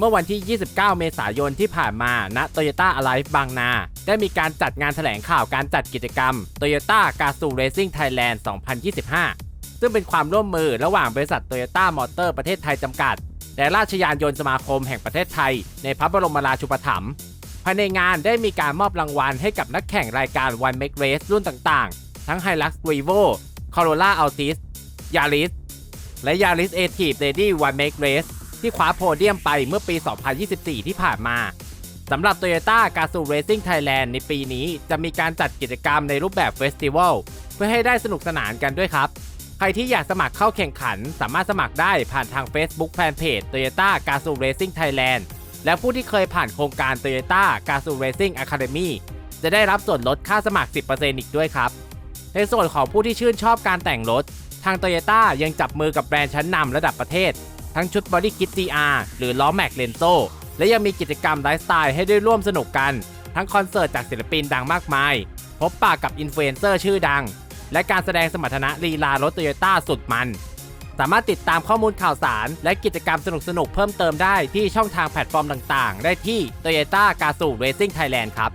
เมื่อวันที่ 29 เมษายนที่ผ่านมาณ Toyota Alive บางนา ได้มีการจัดงานแถลงข่าวการจัดกิจกรรม Toyota g a z o Racing Thailand 2025 ซึ่งเป็นความร่วมมือระหว่างบริษัท Toyota Motor ประเทศไทยจำกัด และราชยานยนต์สมาคมแห่งประเทศไทย ในพระบรมราชูปถัมภ์ภายในงานได้มีการมอบรางวัลให้กับนักแข่งรายการ One Make Race รุ่นต่างๆ ทั้ง Hilux Revo Corolla Altis Yaris และ Yaris a t i v e Lady One Make Race ที่คว้าโพเดียมไปเมื่อปี 2024 ที่ผ่านมาสำหรับ Toyota g a z o Racing Thailand ในปีนี้จะมีการจัดกิจกรรมในรูปแบบเฟสติวัลเพื่อให้ได้สนุกสนานกันด้วยครับ ใครที่อยากสมัครเข้าแข่งขัน สามารถสมัครได้ผ่านทาง Facebook Fanpage Toyota g a z o Racing Thailand และผู้ที่เคยผ่านโครงการ Toyota g a z o Racing Academy จะได้รับส่วนลดค่าสมัคร 10%อีกด้วยครับ ในส่วนของผู้ที่ชื่นชอบการแต่งรถ ทาง Toyota ยังจับมือกับแบรนด์ชั้นนำระดับประเทศ ทั้งชุด Body Kit GR หรือล้อแม็กเลนโซและยังมีกิจกรรมไลฟ์สไตล์ให้ได้ร่วมสนุกกัน ทั้งคอนเสิร์ตจากศิลปินดังมากมาย พบปะกับอินฟลูเอนเซอร์ชื่อดัง และการแสดงสมรรถนะลีลารถ Toyota สุดมัน สามารถติดตามข้อมูลข่าวสาร และกิจกรรมสนุกๆเพิ่มเติมได้ที่ช่องทางแพลตฟอร์มต่างๆ ได้ที่ Toyota g a z o Racing Thailand ครับ